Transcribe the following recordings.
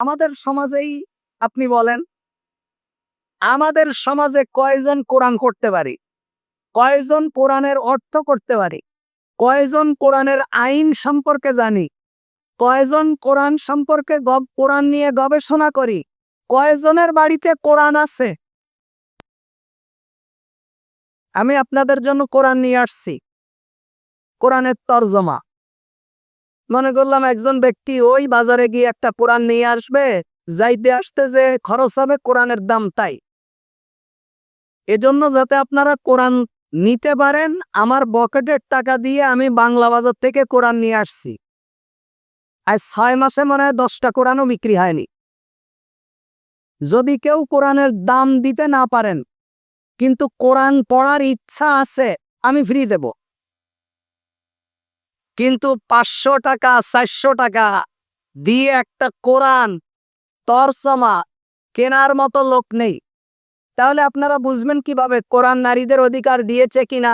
আমাদের সমাজেই আপনি বলেন, আমাদের সমাজে কয়জন কোরআন করতে পারি? কয়জন কোরআনের অর্থ করতে পারি? কয়জন কোরআনের আইন সম্পর্কে জানি? কয়জন কোরআন সম্পর্কে কোরআন নিয়ে গবেষণা করি? কয়জনের বাড়িতে কোরআন আছে? আমি আপনাদের জন্য কোরআন নিয়ে আসছি। কোরআনের তর্জমা। মনে করলাম একজন ব্যক্তি ওই বাজারে গিয়ে একটা কোরআন নিয়ে আসবে, যাইতে আসতে যে খরচ হবে কোরআনের দাম তাই। এজন্য যাতে আপনারা কোরআন নিতে পারেন, আমার বকেটের টাকা দিয়ে আমি বাংলা বাজার থেকে কোরআন নিয়ে আসছি। আর ছয় মাসে মনে হয় দশটা কোরআনও বিক্রি হয়নি। যদি কেউ কোরআনের দাম দিতে না পারেন, কিন্তু কোরআন পড়ার ইচ্ছা আছে, আমি ফ্রি দেব। কিন্তু পাঁচশো টাকা, চারশো টাকা দিয়ে একটা কোরআন তরসমা কেনার মতো লোক নেই। তাহলে আপনারা বুঝবেন কীভাবে কোরআন নারীদের অধিকার দিয়েছে কিনা,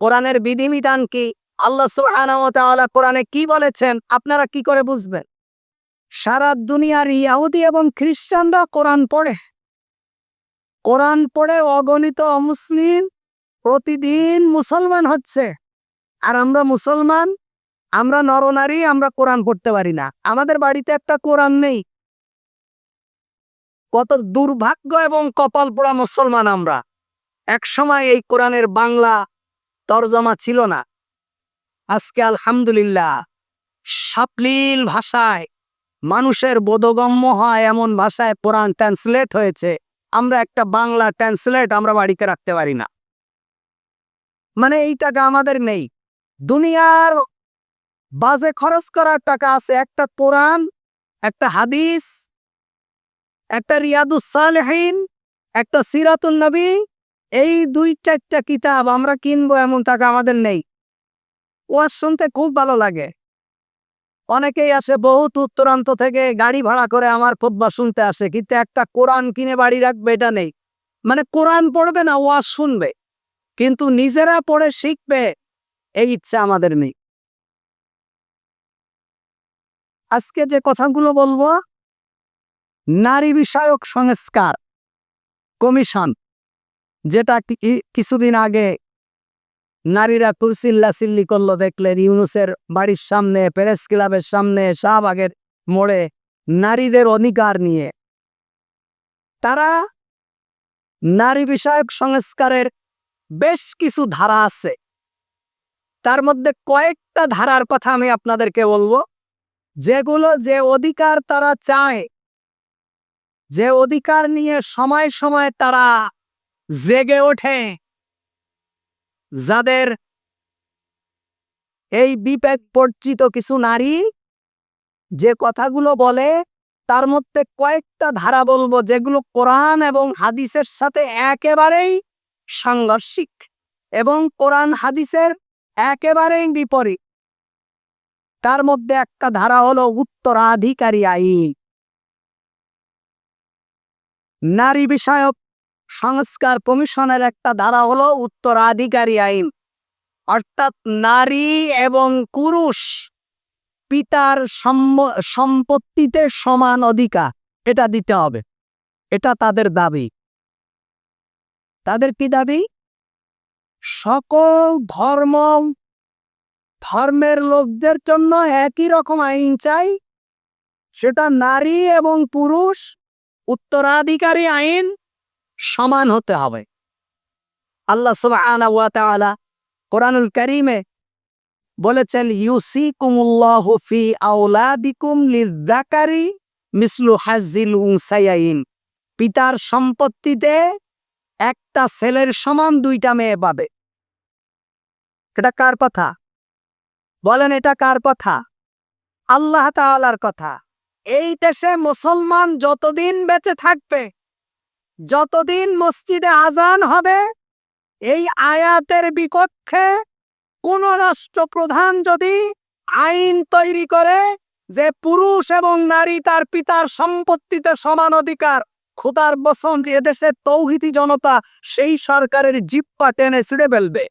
কোরআনের বিধিবিধান কি, আল্লাহ ওয়া কোরআনে কি বলেছেন, আপনারা কি করে বুঝবেন? সারা দুনিয়ার ইয়াহুদি এবং খ্রিস্টানরা কোরআন পড়ে। কোরআন পড়ে অগণিত অমুসলিম প্রতিদিন মুসলমান হচ্ছে। আর আমরা মুসলমান আমরা নরনারী, আমরা কোরআন পড়তে পারি না। আমাদের বাড়িতে একটা কোরআন নেই। কত দুর্ভাগ্য এবং কপাল পোড়া মুসলমান আমরা। এক সময় এই কোরআনের বাংলা তরজমা ছিল না। আজকে আলহামদুলিল্লাহ, সাপলিল ভাষায়, মানুষের বোধগম্য হয় এমন ভাষায় কোরআন ট্রান্সলেট হয়েছে। আমরা একটা বাংলা ট্রান্সলেট আমরা বাড়িতে রাখতে পারি না। মানে এই টাকা আমাদের নেই। দুনিয়ার বাজে খরচ করার টাকা আছে। একটা কোরআন, একটা হাদিস, একটা রিয়াদুস একটা সিরাতুল নবী, এই দুই চারটা কিতাব আমরা কিনবো, এমন টাকা আমাদের নেই। ওয়াজ শুনতে খুব ভালো লাগে। অনেকেই আসে, বহুত উত্তরান্ত থেকে গাড়ি ভাড়া করে আমার খুতবা শুনতে আসে, কিন্তু একটা কোরআন কিনে বাড়ি রাখবে, এটা নেই। মানে কোরআন পড়বে না, ওয়াজ শুনবে, কিন্তু নিজেরা পড়ে শিখবে, এই ইচ্ছা আমাদের নেই। আজকে যে কথাগুলো বলব, নারী বিষয়ক সংস্কার কমিশন, যেটা কিছুদিন আগে নারীরা কুরসিল্লা সিল্লি করল, দেখলেন ইউনুসের বাড়ির সামনে প্রেস ক্লাবের সামনে, শাহবাগের মোড়ে নারীদের অধিকার নিয়ে। তারা নারী বিষয়ক সংস্কারের বেশ কিছু ধারা আছে। তার মধ্যে কয়েকটা ধারার কথা আমি আপনাদেরকে বলব। যেগুলো যে অধিকার তারা চায়, যে অধিকার নিয়ে সময় সময় তারা জেগে ওঠে, যাদের এই বিবেক পরিচিত কিছু নারী যে কথাগুলো বলে, তার মধ্যে কয়েকটা ধারা বলব যেগুলো কোরআন এবং হাদিসের সাথে একেবারেই সাংঘর্ষিক এবং কোরআন হাদিসের একেবারেই বিপরীত। তার মধ্যে একটা ধারা হলো উত্তরাধিকারী আইন। নারী বিষয়ক সংস্কার কমিশনের একটা ধারা হলো উত্তরাধিকারী আইন। অর্থাৎ নারী এবং পুরুষ পিতার সম্পত্তিতে সমান অধিকার, এটা দিতে হবে। এটা তাদের দাবি। তাদের কি দাবি? সকল ধর্ম ধর্মের লোকদের জন্য একই রকম আইন চাই। সেটা নারী এবং পুরুষ উত্তরাধিকারী আইন সমান হতে হবে। আল্লাহ তাআলা কোরআনুল কারীমে বলেছেন, ইউসিকুমুল্লাহু ফি আওলাদিকুম লিযাকারি মিসলু উনসায়াইন। পিতার সম্পত্তিতে একটা ছেলের সমান দুইটা মেয়ে পাবে। এটা কার কথা? বলেন, এটা কার কথা? আল্লাহ তাআলার কথা। এই দেশে মুসলমান যতদিন বেঁচে থাকবে, যতদিন মসজিদে আজান হবে, এই আয়াতের বিপক্ষে কোন রাষ্ট্রপ্রধান যদি আইন তৈরি করে যে পুরুষ এবং নারী তার পিতার সম্পত্তিতে সমান অধিকার, খুদার বসন, এদেশের তৌহিতি জনতা সেই সরকারের জিপ্পা টেনে ছিঁড়ে ফেলবে।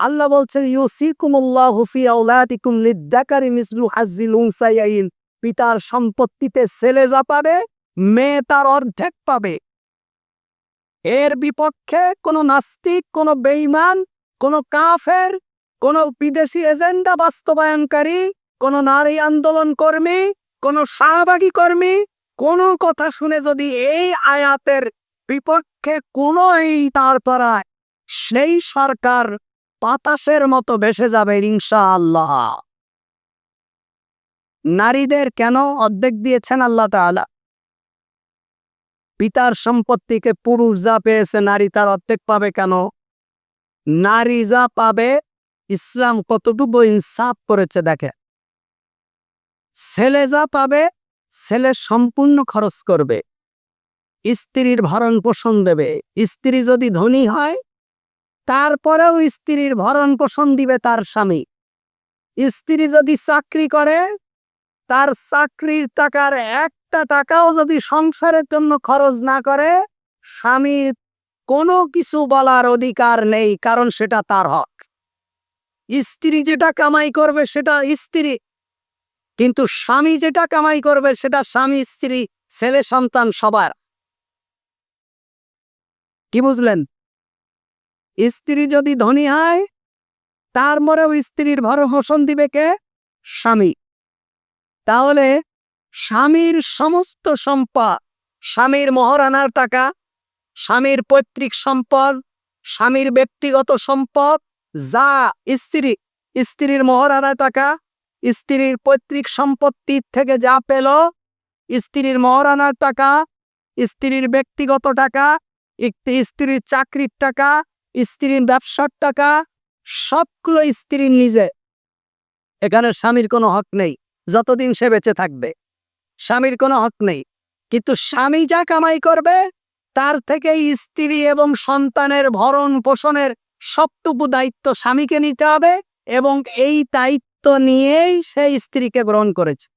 আল্লাহ বলছেন, ইউসিকুমুল্লাহু ফি আওলাদিকুম লিদ্দাকারি মিসলু হাজ্জিল উনসায়াইন পিতার সম্পত্তিতে ছেলে যা পাবে, মেয়ে তার অর্ধেক পাবে। এর বিপক্ষে কোনো নাস্তিক, কোনো বেঈমান, কোনো কাফের, কোনো বিদেশি এজেন্ডা বাস্তবায়নকারী, কোনো নারী আন্দোলন কর্মী, কোনো শাহবাগী কর্মী, কোনো কথা শুনে যদি এই আয়াতের বিপক্ষে কোনো এই তার সেই সরকার বাতাসের মতো ভেসে যাবে ইনশা আল্লাহ নারীদের কেন অর্ধেক দিয়েছেন আল্লাহ তাআলা? পিতার সম্পত্তিকে পুরুষ যা পেয়েছে, নারী তার অর্ধেক পাবে কেন? নারী যা পাবে, ইসলাম কতটুকু ইনসাফ করেছে দেখে? ছেলে যা পাবে, ছেলে সম্পূর্ণ খরচ করবে। স্ত্রীর ভরণ পোষণ দেবে। স্ত্রী যদি ধনী হয় তারপরেও স্ত্রীর ভরণ পোষণ দিবে তার স্বামী। স্ত্রী যদি চাকরি করে, তার চাকরির টাকার একটা টাকাও যদি সংসারের জন্য খরচ না করে, স্বামীর কোনো কিছু বলার অধিকার নেই, কারণ সেটা তার হক। স্ত্রী যেটা কামাই করবে সেটা স্ত্রী, কিন্তু স্বামী যেটা কামাই করবে সেটা স্বামী, স্ত্রী, ছেলে, সন্তান সবার। কি বুঝলেন? স্ত্রী যদি ধনী হয় তার মরেও স্ত্রীর ভরণ পোষণ দিবে কে? স্বামী। তাহলে স্বামীর সমস্ত সম্পদ, স্বামীর মহারানার টাকা, স্বামীর পৈতৃক সম্পদ, স্বামীর ব্যক্তিগত সম্পদ, যা স্ত্রী, স্ত্রীর মহারানার টাকা, স্ত্রীর পৈতৃক সম্পত্তির থেকে যা পেল, স্ত্রীর মহারানার টাকা, স্ত্রীর ব্যক্তিগত টাকা স্ত্রীর চাকরির টাকা স্ত্রীর ব্যবসার টাকা, সবগুলো স্ত্রীর নিজে। এখানে স্বামীর কোনো হক নেই, যতদিন সে বেঁচে থাকবে। স্বামীর কোনো হক নেই, কিন্তু স্বামী যা কামাই করবে, তার থেকে স্ত্রী এবং সন্তানের ভরণ পোষণের সবটুকু দায়িত্ব স্বামীকে নিতে হবে এবং এই দায়িত্ব নিয়েই সে স্ত্রীকে গ্রহণ করেছে।